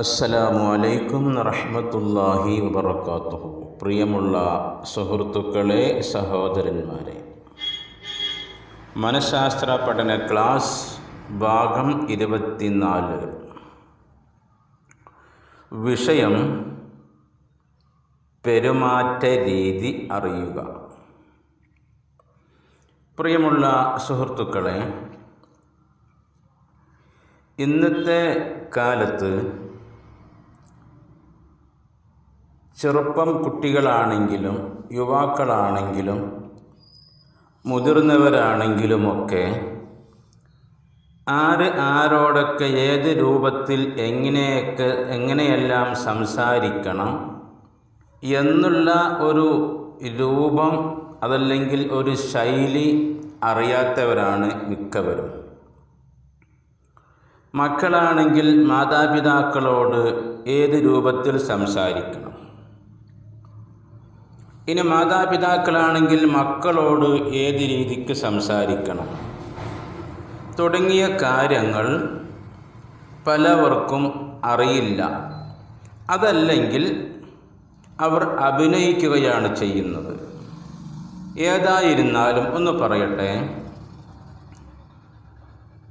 അസ്സലാമു അലൈക്കും റഹ്മത്തുല്ലാഹി വബർക്കാത്തു പ്രിയമുള്ള സുഹൃത്തുക്കളെ സഹോദരന്മാരെ മനഃശാസ്ത്ര പഠന ക്ലാസ് ഭാഗം ഇരുപത്തിനാല്. വിഷയം പെരുമാറ്റ രീതി അറിയുക. പ്രിയമുള്ള സുഹൃത്തുക്കളെ ഇന്നത്തെ കാലത്ത് ചെറുപ്പം കുട്ടികളാണെങ്കിലും യുവാക്കളാണെങ്കിലും മുതിർന്നവരാണെങ്കിലുമൊക്കെ ആര് ആരോടൊക്കെ ഏത് രൂപത്തിൽ എങ്ങനെയൊക്കെ എങ്ങനെയെല്ലാം സംസാരിക്കണം എന്നുള്ള ഒരു രൂപം അതല്ലെങ്കിൽ ഒരു ശൈലി അറിയാത്തവരാണ് മിക്കവരും. മക്കളാണെങ്കിൽ മാതാപിതാക്കളോട് ഏത് രൂപത്തിൽ സംസാരിക്കണം? ഇനി മാതാപിതാക്കളാണെങ്കിൽ മക്കളോട് ഏത് രീതിക്ക് സംസാരിക്കണം? തുടങ്ങിയ കാര്യങ്ങൾ പലവർക്കും അറിയില്ല. അതല്ലെങ്കിൽ അവർ അഭിനയിക്കുകയാണ് ചെയ്യുന്നത്. ഏതായിരുന്നാലും ഒന്ന് പറയട്ടെ.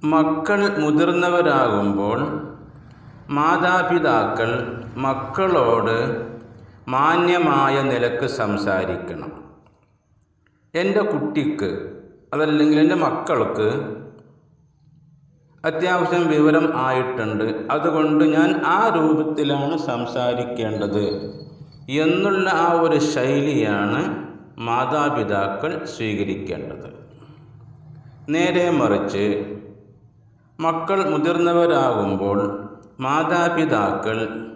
മക്കൾ മുതിർന്നവരാകുമ്പോൾ മാതാപിതാക്കൾ മക്കളോട് മാന്യമായ നിലയ്ക്ക് സംസാരിക്കണം. എന്റെ കുട്ടിക്ക് അതല്ലെങ്കിൽ എന്റെ മക്കൾക്ക് അത്യാവശ്യം വിവരം ആയിട്ടുണ്ട്. അതുകൊണ്ട് ഞാൻ ആ രൂപത്തിലാണ് സംസാരിക്കേണ്ടത്. എന്നുള്ള ആ ഒരു ശൈലിയാണ് മാതാപിതാക്കൾ സ്വീകരിക്കേണ്ടത്. നേരെ മറിച്ച് മക്കൾ മുതിർന്നവരാകുമ്പോൾ മാതാപിതാക്കൾ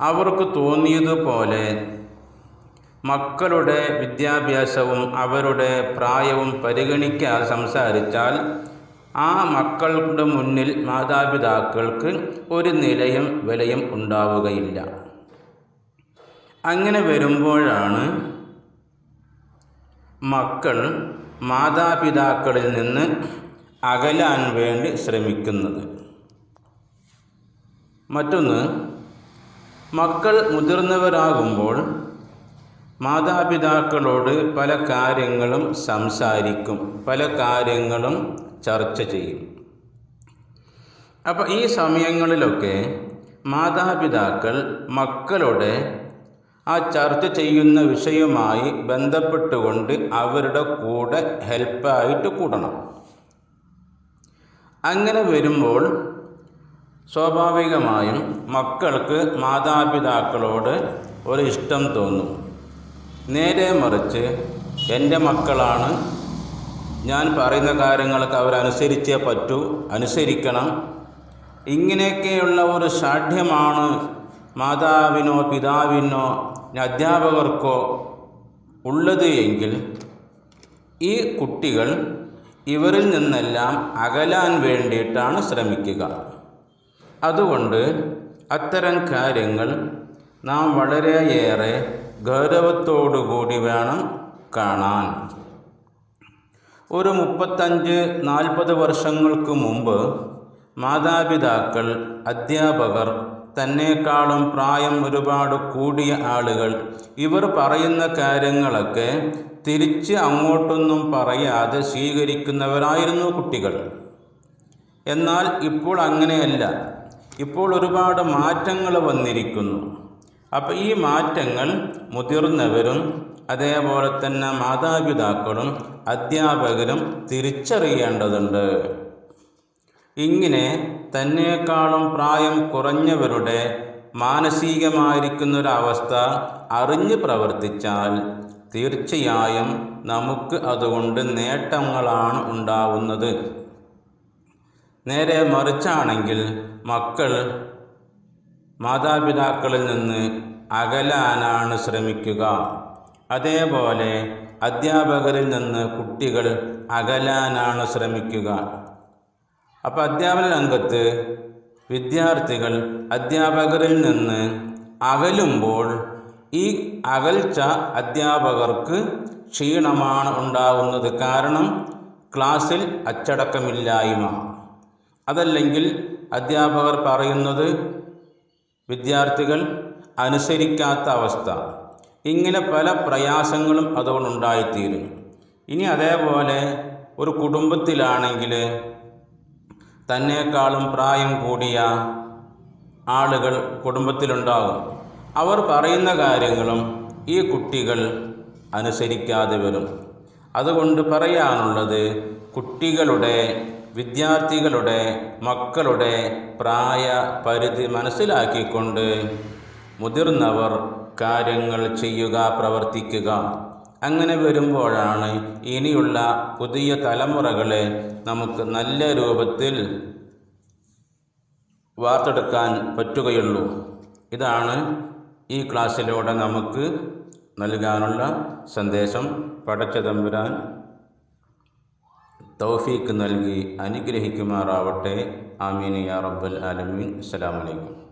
അവർക്ക് തോന്നിയതുപോലെ മക്കളുടെ വിദ്യാഭ്യാസവും അവരുടെ പ്രായവും പരിഗണിക്കാതെ സംസാരിച്ചാൽ ആ മക്കളുടെ മുന്നിൽ മാതാപിതാക്കൾക്ക് ഒരു നിലയും വിലയും ഉണ്ടാവുകയില്ല. അങ്ങനെ വരുമ്പോഴാണ് മക്കൾ മാതാപിതാക്കളിൽ നിന്ന് അകലാൻ വേണ്ടി ശ്രമിക്കുന്നത്. മറ്റൊന്ന് മക്കൾ മുതിർന്നവരാകുമ്പോൾ മാതാപിതാക്കളോട് പല കാര്യങ്ങളും സംസാരിക്കും പല കാര്യങ്ങളും ചർച്ച ചെയ്യും. അപ്പോൾ ഈ സമയങ്ങളിലൊക്കെ മാതാപിതാക്കൾ മക്കളുടെ ആ ചർച്ച ചെയ്യുന്ന വിഷയവുമായി ബന്ധപ്പെട്ടുകൊണ്ട് അവരുടെ കൂടെ ഹെൽപ്പായിട്ട് കൂടണം. അങ്ങനെ വരുമ്പോൾ സ്വാഭാവികമായും മക്കൾക്ക് മാതാപിതാക്കളോട് ഒരു ഇഷ്ടം തോന്നും. നേരെ മറിച്ച് എന്റെ മക്കളാണ്. ഞാൻ പറയുന്ന കാര്യങ്ങൾക്ക് അവരനുസരിച്ചേ പറ്റൂ അനുസരിക്കണം. ഇങ്ങനെയൊക്കെയുള്ള ഒരു ഷാഠ്യമാണ് മാതാവിനോ പിതാവിനോ അധ്യാപകർക്കോ ഉള്ളത് എങ്കിൽ ഈ കുട്ടികൾ ഇവരിൽ നിന്നെല്ലാം അകലാൻ വേണ്ടിയിട്ടാണ് ശ്രമിക്കുക. അതുകൊണ്ട് അത്തരം കാര്യങ്ങൾ നാം വളരെയേറെ ഗൗരവത്തോടുകൂടി വേണം കാണാൻ. ഒരു മുപ്പത്തഞ്ച് നാൽപ്പത് വർഷങ്ങൾക്ക് മുമ്പ് മാതാപിതാക്കൾ അധ്യാപകർ തന്നെക്കാളും പ്രായം ഒരുപാട് കൂടിയ ആളുകൾ ഇവർ പറയുന്ന കാര്യങ്ങളൊക്കെ തിരിച്ച് അങ്ങോട്ടൊന്നും പറയാതെ സ്വീകരിക്കുന്നവരായിരുന്നു കുട്ടികൾ. എന്നാൽ ഇപ്പോൾ അങ്ങനെയല്ല. ഇപ്പോൾ ഒരുപാട് മാറ്റങ്ങൾ വന്നിരിക്കുന്നു. അപ്പോൾ ഈ മാറ്റങ്ങൾ മുതിർന്നവരും അതേപോലെ തന്നെ മാതാപിതാക്കളും അധ്യാപകരും തിരിച്ചറിയേണ്ടതുണ്ട്. ഇങ്ങനെ തന്നെക്കാളും പ്രായം കുറഞ്ഞവരുടെ മാനസികമായിരിക്കുന്നൊരവസ്ഥ അറിഞ്ഞ് പ്രവർത്തിച്ചാൽ തീർച്ചയായും നമുക്ക് അതുകൊണ്ട് നേട്ടങ്ങളാണ് ഉണ്ടാവുന്നത്. നേരെ മറിച്ചാണെങ്കിൽ മക്കൾ മാതാപിതാക്കളിൽ നിന്ന് അകലാനാണ് ശ്രമിക്കുക. അതേപോലെ അധ്യാപകരിൽ നിന്ന് കുട്ടികൾ അകലാനാണ് ശ്രമിക്കുക. അപ്പോൾ അധ്യാപന രംഗത്ത് വിദ്യാർത്ഥികൾ അധ്യാപകരിൽ നിന്ന് അകലുമ്പോൾ ഈ അകൽച്ച അധ്യാപകർക്ക് ക്ഷീണമാണ് ഉണ്ടാകുന്നത് കാരണം ക്ലാസ്സിൽ അച്ചടക്കമില്ലായ്മ. അതല്ലെങ്കിൽ അധ്യാപകർ പറയുന്നത് വിദ്യാർത്ഥികൾ അനുസരിക്കാത്ത അവസ്ഥ. ഇങ്ങനെ പല പ്രയാസങ്ങളും അതുകൊണ്ടുണ്ടായിത്തീരും ഇനി അതേപോലെ ഒരു കുടുംബത്തിലാണെങ്കിൽ തന്നെക്കാളും പ്രായം കൂടിയ ആളുകൾ കുടുംബത്തിലുണ്ടാകും. അവർ പറയുന്ന കാര്യങ്ങളും ഈ കുട്ടികൾ അനുസരിക്കാതെ വരും. അതുകൊണ്ട് പറയാനുള്ളത് കുട്ടികളുടെ വിദ്യാർത്ഥികളുടെ മക്കളുടെ പ്രായ പരിധി മനസ്സിലാക്കിക്കൊണ്ട് മുതിർന്നവർ കാര്യങ്ങൾ ചെയ്യുക പ്രവർത്തിക്കുക. അങ്ങനെ വരുമ്പോഴാണ് ഇനിയുള്ള പുതിയ തലമുറകളെ നമുക്ക് നല്ല രൂപത്തിൽ വാർത്തെടുക്കാൻ പറ്റുകയുള്ളൂ. ഇതാണ് ഈ ക്ലാസ്സിലൂടെ നമുക്ക് നൽകാനുള്ള സന്ദേശം. പടച്ച തമ്പുരാൻ തൗഫീക്ക് നൽകി അനുഗ്രഹിക്കുമാറാവട്ടെ. ആമീൻ യാ റബ്ബൽ ആലമീൻ. അസ്സലാമു അലൈക്കും.